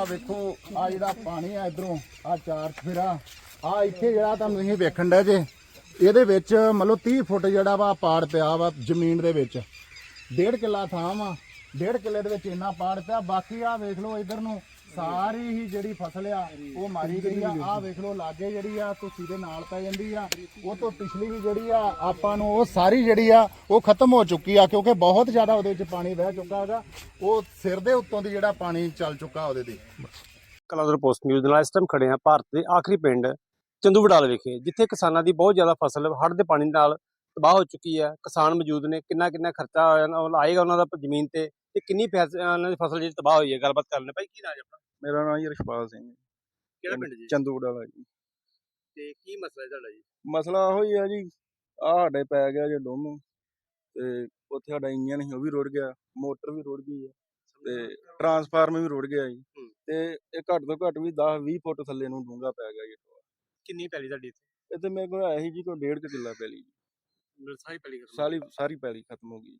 ਆ ਵੇਖੋ ਆ ਜਿਹੜਾ ਪਾਣੀ ਆ ਇਧਰੋਂ ਆ ਚਾਰ ਫੇਰਾ ਆ ਇੱਥੇ ਜਿਹੜਾ ਤੁਹਾਨੂੰ ਤੁਸੀਂ ਵੇਖਣ ਦੇ ਜੇ, ਇਹਦੇ ਵਿੱਚ ਮਤਲਬ 30 ਫੁੱਟ ਜਿਹੜਾ ਵਾ ਪਾੜ ਪਿਆ ਵਾ ਜ਼ਮੀਨ ਦੇ ਵਿੱਚ। ਡੇਢ ਕਿੱਲਾ ਥਾਂ ਵਾ, ਡੇਢ ਕਿੱਲੇ ਦੇ ਵਿੱਚ ਇੰਨਾ ਪਾੜ ਪਿਆ, ਬਾਕੀ ਆ ਵੇਖ ਲਓ ਇਧਰ ਨੂੰ ਸਾਰੀ ਹੀ ਜਿਹੜੀ ਫਸਲ ਆ, ਉਹ ਮਾਰੀ ਗਈ ਆ। ਆ ਵੇਖ ਲਓ, ਲਾਗੇ ਜਿਹੜੀ ਆ ਤੁਸੀਂ ਦੇ ਨਾਲ ਪੈ ਜਾਂਦੀ ਆ। ਉਹ ਤੋਂ ਪਿਛਲੀ ਵੀ ਜਿਹੜੀ ਆ, ਆਪਾਂ ਨੂੰ ਉਹ ਸਾਰੀ ਜਿਹੜੀ ਆ, ਉਹ ਖਤਮ ਹੋ ਚੁੱਕੀ ਆ, ਕਿਉਂਕਿ ਬਹੁਤ ਜ਼ਿਆਦਾ ਉਹਦੇ ਵਿੱਚ ਪਾਣੀ ਵਹਿ ਚੁੱਕਾ ਹੈਗਾ। ਉਹ ਸਿਰ ਦੇ ਉੱਤੋਂ ਦੀ ਜਿਹੜਾ ਪਾਣੀ ਚੱਲ ਚੁੱਕਾ ਉਹਦੇ ਦੀ ਕਲਾਦਰ ਪੋਸਟ ਨਿਊਜ਼ ਨਾਲ ਇਸ ਟਾਈਮ ਖੜੇ ਆ ਭਾਰਤ ਦੇ ਆਖਰੀ ਪਿੰਡ ਚੰਦੂ ਵਡਾਲ ਵਿਖੇ, ਜਿੱਥੇ ਕਿਸਾਨਾਂ ਦੀ ਬਹੁਤ ਜ਼ਿਆਦਾ ਫਸਲ ਹੜ੍ਹ ਦੇ ਪਾਣੀ ਨਾਲ ਤਬਾਹ ਹੋ ਚੁੱਕੀ ਹੈ। ਕਿਸਾਨ ਮੌਜੂਦ ਨੇ ਕਿੰਨਾ ਕਿੰਨਾ ਖਰਚਾ ਆਇਆ, ਆਏਗਾ ਉਹਨਾਂ ਦਾ ਜ਼ਮੀਨ ਤੇ? ਤੇ ਕਿੰਨੀ ਫੈਸ- ਉਹਨਾਂ ਦੀ ਫਸਲ ਜਿਹੜੀ ਤਬਾਹ ਹੋਈ ਹੈ? ਗੱਲਬਾਤ ਕਰ ਲੈਣੇ ਭਾਈ ਕੀ ਨਾਮ ਹੈ ਆਪਣਾ? ਮੇਰਾ ਨਾਮ ਜੀ ਰਸ਼ਪਾਲ ਸਿੰਘ ਹੈ, ਕਿਹੜਾ ਪਿੰਡ ਜੀ? ਚੰਦੂੜ ਵਾਲਾ ਜੀ। ਤੇ ਕੀ ਮਸਲਾ ਹੈ ਤੁਹਾਡਾ ਜੀ? ਮਸਲਾ ਇਹੋ ਹੀ ਆ ਜੀ। ਆ ਸਾਡੇ ਪੈ ਗਿਆ ਜੇ ਡੁੰਮ ਤੇ ਉੱਥੇ ਸਾਡਾ ਇੰਜਨ ਸੀ ਉਹ ਵੀ ਰੁੜ ਗਿਆ। ਮੋਟਰ ਵੀ ਰੁੜ ਗਈ ਹੈ ਤੇ ਟਰਾਂਸਫਾਰਮਰ ਵੀ ਰੁੜ ਗਿਆ ਜੀ। ਹੂੰ। ਤੇ ਇਹ ਘੱਟ ਤੋਂ ਘੱਟ ਵੀ 10 20 ਫੁੱਟ ਥੱਲੇ ਨੂੰ ਡੂੰਘਾ ਪੈ ਗਿਆ ਜੀ। ਕਿੰਨੀ ਪੈਲੀ ਤੁਹਾਡੀ ਇੱਥੇ? ਇੱਥੇ ਮੇਰੇ ਕੋਲ ਆਇਆ ਸੀ ਜੀ ਕੋਈ ਡੇਢ ਕੁ ਕਿੱਲਾ ਪੈਲੀ ਸਾਰੀ ਪੈਲੀ ਖਤਮ ਹੋ ਸਾਰੀ ਸਾਰੀ ਪੈਲੀ ਖਤਮ ਹੋ। ਗਈ।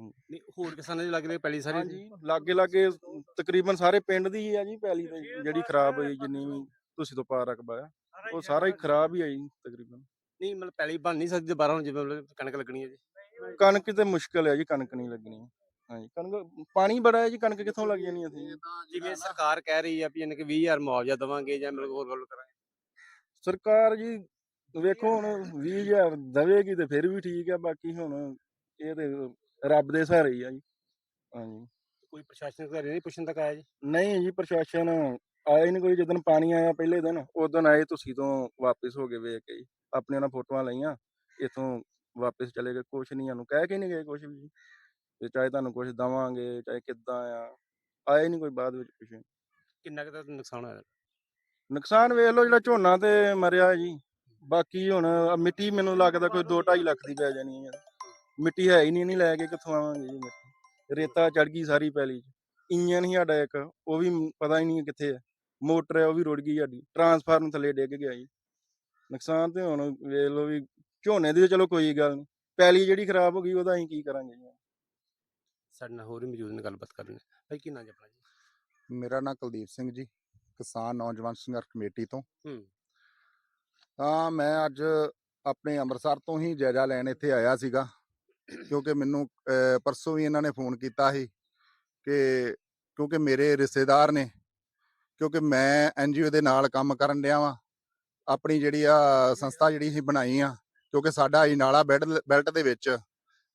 ਨਹੀਂ ਹੋਰ ਕਿਸਾਨਾਂ ਦੀ ਲੱਗਦੇ ਪੈਲੀ ਸਾਰੀ ਹਾਂਜੀ ਲਾਗੇ ਲਾਗੇ ਤਕਰੀਬਨ ਸਾਰੇ ਪਿੰਡ ਦੀ ਹੀ ਆ ਜੀ ਪੈਲੀ ਤੇ ਜਿਹੜੀ ਖਰਾਬ ਹੋਈ ਜਿੰਨੀ ਵੀ ਤੁਸੀਂ ਤੋਂ ਪਾਰ ਰਕਬਾ ਆ ਉਹ ਸਾਰਾ ਹੀ ਖਰਾਬ ਹੀ ਆ ਜੀ ਤਕਰੀਬਨ। ਨਹੀਂ ਮਤਲਬ ਪੈਲੀ ਬਣ ਨਹੀਂ ਸਕਦੀ ਦੁਬਾਰਾ ਹੁਣ ਜਿਵੇਂ ਮਤਲਬ ਕਣਕ ਲੱਗਣੀ ਹੈ ਜੀ। ਕਣਕ ਤੇ ਮੁਸ਼ਕਲ ਹੈ ਜੀ ਕਣਕ ਨਹੀਂ ਲੱਗਣੀ। ਹਾਂਜੀ ਕਣਕ ਪਾਣੀ ਬੜਾ ਹੈ ਜੀ ਕਣਕ ਕਿੱਥੋਂ ਲੱਗ ਜਾਣੀ ਅਸੀਂ ਜਿਵੇਂ ਸਰਕਾਰ ਕਹਿ ਰਹੀ ਹੈ ਵੀ ਇਹਨਾਂ ਕਿ 20000 ਮੁਆਵਜ਼ਾ ਦੇਵਾਂਗੇ ਜਾਂ ਮਤਲਬ ਹੋਰ ਗੱਲ ਕਰਾਂਗੇ। ਸਰਕਾਰ ਜੀ ਵੇਖੋ ਹੁਣ 20000 ਦੇਵੇਗੀ ਤੇ ਫਿਰ ਵੀ ਠੀਕ ਹੈ ਬਾਕੀ ਹੁਣ ਇਹ ਤੇ ਰੱਬ ਦੇ ਸਹਾਰੇ ਹੀ ਆ ਜੀ। ਹਾਂਜੀ। ਕੋਈ ਪ੍ਰਸ਼ਾਸਨ ਅਧਿਕਾਰੀ ਨਹੀਂ ਪੁੱਛਣ ਤੱਕ ਆਇਆ ਜੀ? ਨਹੀਂ ਜੀ ਪ੍ਰਸ਼ਾਸਨ ਆਇਆ ਹੀ ਨਹੀਂ ਕੋਈ ਜਦੋਂ ਪਾਣੀ ਆਇਆ ਪਹਿਲੇ ਦਿਨ ਉਦੋਂ ਆਏ ਤੁਸੀਂ ਤੋਂ ਵਾਪਸ ਹੋ ਗਏ ਵੇਖ ਕੇ ਜੀ। ਆਪਣੀਆਂ ਨਾਲ ਫੋਟੋਆਂ ਲਈਆਂ ਇਥੋਂ ਵਾਪਸ ਚਲੇ ਗਏ। ਕੁਛ ਨਹੀਂ ਸਾਨੂੰ ਕਹਿ ਕੇ ਨਹੀਂ ਗਏ ਕੁਛ ਵੀ। ਜੀ ਤੇ ਚਾਹੇ ਤੁਹਾਨੂੰ ਕੁਛ ਦਵਾਂਗੇ ਚਾਹੇ ਕਿੱਦਾਂ ਆ ਆਏ ਨਹੀਂ ਕੋਈ ਬਾਅਦ ਵਿੱਚ ਕੁਛ। ਕਿੰਨਾ ਕੁ ਤਾਂ ਨੁਕਸਾਨ ਹੋਇਆ? ਨੁਕਸਾਨ ਵੇਖ ਲਓ ਜਿਹੜਾ ਝੋਨਾ ਤੇ ਮਰਿਆ ਜੀ। ਬਾਕੀ ਹੁਣ ਮਿੱਟੀ ਮੈਨੂੰ ਲੱਗਦਾ ਕੋਈ 2.5 ਲੱਖ ਦੀ ਪੈ ਜਾਣੀ ਹੈ ਮਿੱਟੀ ਹੈ ਹੀ ਨਹੀਂ ਨਹੀਂ ਲੈ ਕੇ ਕਿੱਥੋਂ ਆਵਾਂਗੇ ਜੀ ਮਿੱਟੀ। ਰੇਤਾ ਚੜ ਗਈ ਸਾਰੀ ਪੈਲੀ 'ਚ। ਇੰਜਨ ਹੀ ਸਾਡਾ ਇੱਕ ਉਹ ਵੀ ਪਤਾ ਹੀ ਨਹੀਂ ਕਿੱਥੇ ਹੈ ਮੋਟਰ ਹੈ ਉਹ ਵੀ ਰੁੜ ਗਈ ਸਾਡੀ। ਟਰਾਂਸਫਾਰਮ ਥੱਲੇ ਡਿੱਗ ਗਿਆ ਜੀ। ਨੁਕਸਾਨ ਤੇ ਹੁਣ ਵੇਖ ਲਓ ਵੀ ਝੋਨੇ ਦੀ ਤਾਂ ਚਲੋ ਕੋਈ ਗੱਲ ਨਹੀਂ। ਪੈਲੀ ਜਿਹੜੀ ਖਰਾਬ ਹੋ ਗਈ ਉਹਦਾ ਅਸੀਂ ਕੀ ਕਰਾਂਗੇ ਜੀ? ਸਾਡੇ ਨਾਲ ਹੋਰ ਵੀ ਮੌਜੂਦ ਨੇ ਗੱਲਬਾਤ ਕਰਨੀ ਭਾਈ ਕੀ ਨਾਮ ਜੀ ਆਪਣਾ ਜੀ? ਮੇਰਾ ਨਾਮ ਕੁਲਦੀਪ ਸਿੰਘ ਜੀ ਕਿਸਾਨ ਨੌਜਵਾਨ ਸੰਘਰਸ਼ ਕਮੇਟੀ ਤੋਂ। ਹੂੰ। ਤਾਂ ਮੈਂ ਅੱਜ ਆਪਣੇ ਅੰਮ੍ਰਿਤਸਰ ਤੋਂ ਹੀ ਜਾਇਜ਼ਾ ਲੈਣ ਇੱਥੇ ਆਇਆ ਸੀਗਾ। ਕਿਉਂਕਿ ਮੈਨੂੰ ਅਹ, ਪਰਸੋਂ ਵੀ ਇਹਨਾਂ ਨੇ ਫੋਨ ਕੀਤਾ ਸੀ ਕਿ ਕਿਉਂਕਿ ਮੇਰੇ ਰਿਸ਼ਤੇਦਾਰ ਨੇ ਕਿਉਂਕਿ ਮੈਂ ਐਨਜੀਓ ਦੇ ਨਾਲ ਕੰਮ ਕਰਨ ਡਿਆ ਵਾਂ ਆਪਣੀ ਜਿਹੜੀ ਆ ਸੰਸਥਾ ਜਿਹੜੀ ਅਸੀਂ ਬਣਾਈ ਆ ਕਿਉਂਕਿ ਸਾਡਾ ਇਨਾਲਾ ਬੈਲਟ ਬੈਲਟ ਦੇ ਵਿੱਚ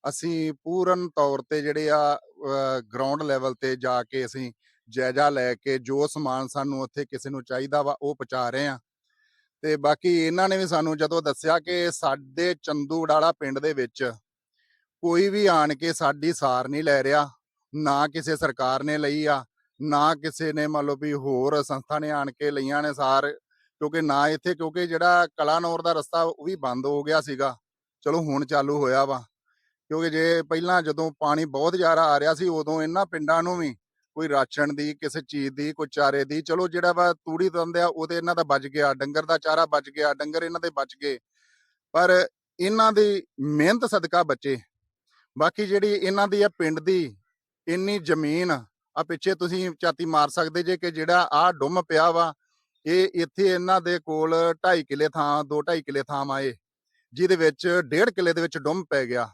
ਅਸੀਂ ਪੂਰਨ ਤੌਰ ਤੇ ਜਿਹੜੇ ਆ ਗਰਾਊਂਡ ਲੈਵਲ ਤੇ ਜਾ ਕੇ ਅਸੀਂ ਜਾਇਜ਼ਾ ਲੈ ਕੇ ਜੋ ਸਮਾਨ ਸਾਨੂੰ ਉੱਥੇ ਕਿਸੇ ਨੂੰ ਚਾਹੀਦਾ ਵਾ ਉਹ ਪਹੁੰਚਾ ਰਹੇ ਆ। ਤੇ ਬਾਕੀ ਇਹਨਾਂ ਨੇ ਵੀ ਸਾਨੂੰ ਜਦੋਂ ਦੱਸਿਆ ਕਿ ਸਾਡੇ ਚੰਦੂੜਾਲਾ ਪਿੰਡ ਦੇ ਵਿੱਚ ਕੋਈ ਵੀ ਆਣ ਕੇ ਸਾਡੀ ਸਾਰ ਨਹੀਂ ਲੈ ਰਿਹਾ, ਨਾ ਕਿਸੇ ਸਰਕਾਰ ਨੇ ਲਈ ਆ, ਨਾ ਕਿਸੇ ਨੇ ਮੰਨ ਲਓ ਵੀ ਹੋਰ ਸੰਸਥਾ ਨੇ ਆਣ ਕੇ ਲਈਆਂ ਨੇ ਸਾਰ, ਕਿਉਂਕਿ ਨਾ ਇੱਥੇ, ਕਿਉਂਕਿ ਜਿਹੜਾ ਕਲਾਨੌਰ ਦਾ ਰਸਤਾ ਉਹ ਵੀ ਬੰਦ ਹੋ ਗਿਆ ਸੀਗਾ, ਚਲੋ ਹੁਣ ਚਾਲੂ ਹੋਇਆ ਵਾ, ਕਿਉਂਕਿ ਜੇ ਪਹਿਲਾਂ ਜਦੋਂ ਪਾਣੀ ਬਹੁਤ ਜ਼ਿਆਦਾ ਆ ਰਿਹਾ ਸੀ, ਉਦੋਂ ਇਹਨਾਂ ਪਿੰਡਾਂ ਨੂੰ ਵੀ ਕੋਈ ਰਾਸ਼ਨ ਦੀ, ਕਿਸੇ ਚੀਜ਼ ਦੀ, ਕੋਈ ਚਾਰੇ ਦੀ, ਚਲੋ ਜਿਹੜਾ ਵਾ ਤੂੜੀ ਦਿੰਦੇ ਆ ਉਹਦੇ ਇਹਨਾਂ ਦਾ ਬਚ ਗਿਆ, ਡੰਗਰ ਦਾ ਚਾਰਾ ਬਚ ਗਿਆ, ਡੰਗਰ ਇਹਨਾਂ ਦੇ ਬਚ ਗਏ, ਪਰ ਇਹਨਾਂ ਦੀ ਮਿਹਨਤ ਸਦਕਾ ਬਚੇ ਬਾਕੀ ਜਿਹੜੀ ਇਹਨਾਂ ਦੀ ਆ ਪਿੰਡ ਦੀ ਇੰਨੀ ਜ਼ਮੀਨ ਆ ਪਿੱਛੇ ਤੁਸੀਂ ਝਾਤੀ ਮਾਰ ਸਕਦੇ ਜੇ ਕਿ ਜਿਹੜਾ ਆ ਡੁੰਮ ਪਿਆ ਵਾ, ਇਹ ਇੱਥੇ ਇਹਨਾਂ ਦੇ ਕੋਲ 2.5 ਕਿੱਲੇ ਥਾਂ 2.5 ਕਿੱਲੇ ਥਾਂ ਆਏ ਜਿਹਦੇ ਵਿੱਚ 1.5 ਕਿੱਲੇ ਦੇ ਵਿੱਚ ਡੁੰਮ ਪੈ ਗਿਆ।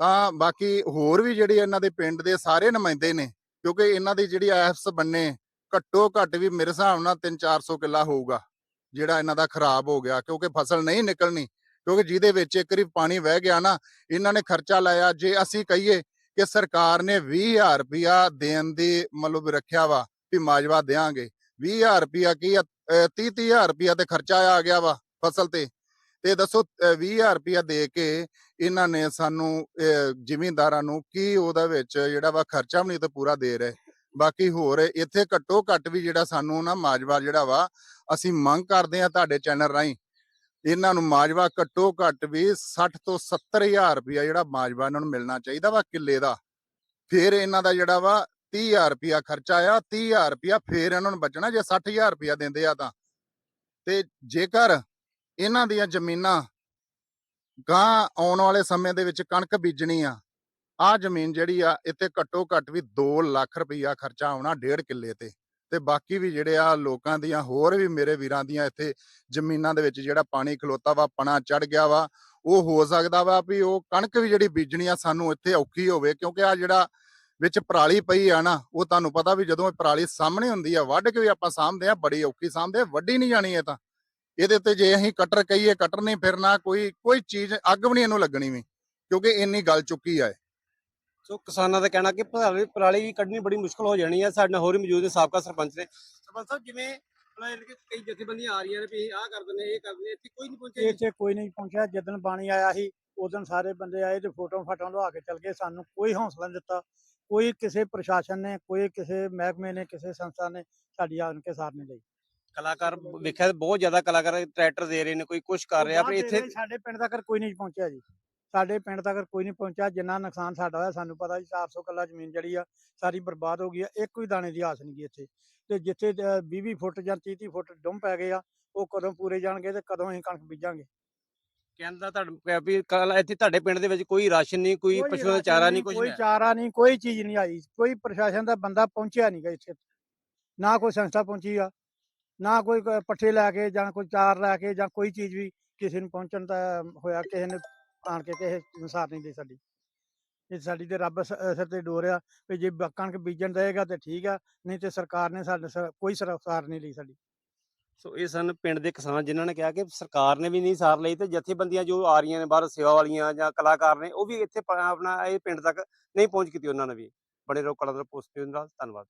ਤਾਂ ਬਾਕੀ ਹੋਰ ਵੀ ਜਿਹੜੇ ਇਹਨਾਂ ਦੇ ਪਿੰਡ ਦੇ ਸਾਰੇ ਨੁਮਾਇੰਦੇ ਨੇ, ਕਿਉਂਕਿ ਇਹਨਾਂ ਦੀ ਜਿਹੜੀ ਐਫਸ ਬੰਨੇ, ਘੱਟੋ ਘੱਟ ਵੀ ਮੇਰੇ ਹਿਸਾਬ ਨਾਲ 3-400 ਕਿੱਲਾ ਹੋਊਗਾ, ਜਿਹੜਾ ਇਹਨਾਂ ਦਾ ਖਰਾਬ ਹੋ ਗਿਆ, ਕਿਉਂਕਿ ਫਸਲ ਨਹੀਂ ਨਿਕਲਣੀ। ਕਿਉਂਕਿ ਜਿਹਦੇ ਵਿੱਚ ਇੱਕ ਵਾਰੀ ਪਾਣੀ ਵਹਿ ਗਿਆ ਨਾ ਇਹਨਾਂ ਨੇ ਖਰਚਾ ਲਾਇਆ। ਜੇ ਅਸੀਂ ਕਹੀਏ ਕਿ ਸਰਕਾਰ ਨੇ 20000 ਰੁਪਇਆ ਦੇਣ ਦੀ ਮਤਲਬ ਰੱਖਿਆ ਵਾ ਵੀ ਮਾਜਵਾ ਦੇਾਂਗੇ 20000 ਰੁਪਇਆ ਕੀ 30 30000 ਰੁਪਇਆ ਤੇ ਖਰਚਾ ਆ ਗਿਆ ਵਾ ਫਸਲ ਤੇ। ਤੇ ਦੱਸੋ 20000 ਰੁਪਇਆ ਦੇ ਕੇ ਇਹਨਾਂ ਨੇ ਸਾਨੂੰ ਅਹ, ਜ਼ਿਮੀਂਦਾਰਾਂ ਨੂੰ ਕੀ ਉਹਦਾ ਵਿੱਚ ਜਿਹੜਾ ਵਾ ਖਰਚਾ ਵੀ ਨਹੀਂ ਤੇ ਪੂਰਾ ਦੇ ਰਹੇ? ਬਾਕੀ ਹੋਰ ਇੱਥੇ ਘੱਟੋ ਘੱਟ ਵੀ ਜਿਹੜਾ ਸਾਨੂੰ ਨਾ ਮਾਜਵਾ ਜਿਹੜਾ ਵਾ ਅਸੀਂ ਮੰਗ ਕਰਦੇ ਆ ਤੁਹਾਡੇ ਚੈਨਲ ਰਾਹੀਂ ਇਹਨਾਂ ਨੂੰ ਮਾਜਵਾ ਘੱਟੋ ਘੱਟ ਵੀ 60 ਤੋਂ 70000 ਰੁਪਇਆ ਜਿਹੜਾ ਮਾਜਵਾ ਇਹਨਾਂ ਨੂੰ ਮਿਲਣਾ ਚਾਹੀਦਾ ਵਾ ਕਿੱਲੇ ਦਾ। ਫਿਰ ਇਹਨਾਂ ਦਾ ਜਿਹੜਾ ਵਾ 30000 ਰੁਪਇਆ ਖਰਚਾ ਆ 30000 ਰੁਪਇਆ ਫਿਰ ਇਹਨਾਂ ਨੂੰ ਬਚਣਾ, ਜੇ 60000 ਰੁਪਇਆ ਦਿੰਦੇ ਆ ਤਾਂ। ਤੇ ਜੇਕਰ ਇਹਨਾਂ ਦੀਆਂ ਜ਼ਮੀਨਾਂ ਗਾਂ ਆਉਣ ਵਾਲੇ ਸਮੇਂ ਦੇ ਵਿੱਚ ਕਣਕ ਬੀਜਣੀ ਆ ਆ ਜ਼ਮੀਨ ਜਿਹੜੀ ਆ, ਇੱਥੇ ਘੱਟੋ ਘੱਟ ਵੀ 2 ਲੱਖ ਰੁਪਈਆ ਖਰਚਾ ਆਉਣਾ ਡੇਢ ਕਿੱਲੇ ਤੇ। ਤੇ ਬਾਕੀ ਵੀ ਜਿਹੜੇ ਆ ਲੋਕਾਂ ਦੀਆਂ ਹੋਰ ਵੀ ਮੇਰੇ ਵੀਰਾਂ ਦੀਆਂ ਇੱਥੇ ਜ਼ਮੀਨਾਂ ਦੇ ਵਿੱਚ ਜਿਹੜਾ ਪਾਣੀ ਖਲੋਤਾ ਵਾ ਪਣਾ ਚੜ ਗਿਆ ਵਾ ਉਹ ਹੋ ਸਕਦਾ ਵਾ ਵੀ ਉਹ ਕਣਕ ਵੀ ਜਿਹੜੀ ਬੀਜਣੀ ਆ ਸਾਨੂੰ ਇੱਥੇ ਔਖੀ ਹੋਵੇ ਕਿਉਂਕਿ ਆ ਜਿਹੜਾ ਵਿੱਚ ਪਰਾਲੀ ਪਈ ਆ ਨਾ ਉਹ ਤੁਹਾਨੂੰ ਪਤਾ ਵੀ ਜਦੋਂ ਇਹ ਪਰਾਲੀ ਸਾਹਮਣੇ ਹੁੰਦੀ ਆ ਵੱਢ ਕੇ ਵੀ ਆਪਾਂ ਸਾਂਭਦੇ ਆ ਬੜੀ ਔਖੀ ਸਾਂਭਦੇ ਆ, ਵੱਢੀ ਨਹੀਂ ਜਾਣੀ ਇਹ ਤਾਂ। ਇਹਦੇ ਤੇ ਜੇ ਅਸੀਂ ਕਟਰ ਕਹੀਏ ਕਟਰ ਨਹੀਂ ਫਿਰਨਾ ਕੋਈ ਕੋਈ ਚੀਜ਼ ਅੱਗ ਵੀ ਨਹੀਂ ਇਹਨੂੰ ਲੱਗਣੀ ਵੀ ਕਿਉਂਕਿ ਇੰਨੀ ਗੱਲ ਚੁੱਕੀ ਆ ਸੋ ਕਿਸਾਨਾਂ ਦਾ ਕਹਿਣਾ ਕਿ ਪਰਾਲੀ ਪਰਾਲੀ ਵੀ ਕੱਢਣੀ ਬੜੀ ਮੁਸ਼ਕਲ ਹੋ ਜਾਣੀ ਹੈ ਸਾਡੇ ਨਾਲ ਹੋਰ ਵੀ ਮੌਜੂਦ ਨੇ ਸਾਬਕਾ ਸਰਪੰਚ ਨੇ। ਸਰਪੰਚ ਸਾਹਿਬ ਜਿਵੇਂ ਇਹ ਕਿ ਕਈ ਜਥੇਬੰਦੀਆਂ ਆ ਰਹੀਆਂ ਨੇ ਵੀ ਆਹ ਕਰ ਦਿੰਦੇ ਇਹ ਕਰ ਦਿੰਦੇ ਇੱਥੇ ਕੋਈ ਨਹੀਂ ਪਹੁੰਚਿਆ। ਇੱਥੇ ਕੋਈ ਨਹੀਂ ਪਹੁੰਚਿਆ। ਜਦੋਂ ਪਾਣੀ ਆਇਆ ਸੀ ਉਦੋਂ ਸਾਰੇ ਬੰਦੇ ਆਏ ਤੇ ਫੋਟੋ ਫਾਟੋ ਲਵਾ ਕੇ ਚਲ ਗਏ। ਸਾਨੂੰ ਕੋਈ ਹੌਸਲਾ ਨਹੀਂ ਦਿੱਤਾ। ਕੋਈ ਕਿਸੇ ਪ੍ਰਸ਼ਾਸਨ ਨੇ ਕੋਈ ਕਿਸੇ ਮਹਿਕਮੇ ਨੇ ਕਿਸੇ ਸੰਸਥਾ ਨੇ ਸਾਡੀ ਆਣ ਕੇ ਸਾਰ ਨਹੀਂ ਲਈ। ਕਲਾਕਾਰ ਵੇਖਿਆ ਬਹੁਤ ਜ਼ਿਆਦਾ ਕਲਾਕਾਰ ਟਰੈਕਟਰ ਦੇ ਰਹੇ ਨੇ ਕੋਈ ਕੁਝ ਕਰ ਰਿਹਾ ਪਰ ਇੱਥੇ ਸਾਡੇ ਪਿੰਡ ਤੱਕ ਕੋਈ ਨਹੀਂ ਪਹੁੰਚਿਆ ਜੀ। ਸਾਡੇ ਪਿੰਡ ਤੱਕ ਕੋਈ ਨਹੀਂ ਪਹੁੰਚਿਆ ਜਿੰਨਾ ਨੁਕਸਾਨ ਸਾਡਾ ਹੋਇਆ ਸਾਨੂੰ ਪਤਾ ਜੀ 400 ਕਿੱਲਾ ਜ਼ਮੀਨ ਜਿਹੜੀ ਆ ਸਾਰੀ ਬਰਬਾਦ ਹੋ ਗਈ ਆ ਇੱਕ ਵੀ ਦਾਣੇ ਦੀ ਆਸ ਨਹੀਂ ਗੀ ਇੱਥੇ। ਤੇ ਜਿੱਥੇ 20 ਫੁੱਟ ਜਾਂ 30 30 ਫੁੱਟ ਡੁੰਮ ਪੈ ਗਏ ਆ ਉਹ ਕਦੋਂ ਪੂਰੇ ਜਾਣਗੇ ਤੇ ਕਦੋਂ ਅਸੀਂ ਕਣਕ ਬੀਜਾਂਗੇ? ਕਹਿੰਦਾ ਤੁਹਾਡੇ ਵੀ ਇੱਥੇ ਤੁਹਾਡੇ ਪਿੰਡ ਦੇ ਵਿੱਚ ਕੋਈ ਰਾਸ਼ਨ ਨਹੀਂ ਕੋਈ ਪਸ਼ੂਆਂ ਦਾ ਚਾਰਾ ਨਹੀਂ ਕੁਝ ਕੋਈ ਚਾਰਾ ਨਹੀਂ ਕੋਈ ਚੀਜ਼ ਨਹੀਂ ਆਈ। ਕੋਈ ਪ੍ਰਸ਼ਾਸਨ ਦਾ ਬੰਦਾ ਪਹੁੰਚਿਆ ਨਹੀਂ ਗਾ ਇੱਥੇ। ਨਾ ਕੋਈ ਸੰਸਥਾ ਪਹੁੰਚੀ ਆ ਨਾ ਕੋਈ ਪੱਠੇ ਲੈ ਕੇ ਜਾਂ ਕੋਈ ਚਾਰ ਲੈ ਕੇ ਜਾਂ ਕੋਈ ਚੀਜ਼ ਵੀ ਕਿਸੇ ਨੂੰ ਪਹੁੰਚਣ ਦਾ ਹੋਇਆ ਕਿਸੇ ਨੇ ਆਣ ਕੇ ਕਿਸੇ ਅਨਸਾਰ ਨਹੀਂ ਦੇ ਸਾਡੀ ਇਹ ਸਾਡੀ ਤੇ ਰੱਬ ਸਿਰ ਤੇ ਡੋਰਿਆ ਵੀ ਜੇ ਕਣਕ ਬੀਜਣ ਦੇਗਾ ਤੇ ਠੀਕ ਆ, ਨਹੀਂ ਤੇ ਸਰਕਾਰ ਨੇ ਸਾਡੇ ਕੋਈ ਸਰਕਾਰ ਨਹੀਂ ਲਈ ਸਾਡੀ। ਸੋ ਇਹ ਸਨ ਪਿੰਡ ਦੇ ਕਿਸਾਨ ਜਿਨ੍ਹਾਂ ਨੇ ਕਿਹਾ ਕਿ ਸਰਕਾਰ ਨੇ ਵੀ ਨਹੀਂ ਸਾਰ ਲਈ ਤੇ ਜਥੇਬੰਦੀਆਂ ਜੋ ਆ ਰਹੀਆਂ ਨੇ ਬਾਹਰ ਸੇਵਾ ਵਾਲੀਆਂ ਜਾਂ ਕਲਾਕਾਰ ਨੇ, ਉਹ ਵੀ ਇੱਥੇ ਆਪਣਾ ਇਹ ਪਿੰਡ ਤੱਕ ਨਹੀਂ ਪਹੁੰਚ ਕੀਤੀ ਉਹਨਾਂ ਨੇ ਵੀ। ਬੜੇ ਰਹੋ ਕਲਰ ਪੋਸਟ ਨਾਲ, ਧੰਨਵਾਦ।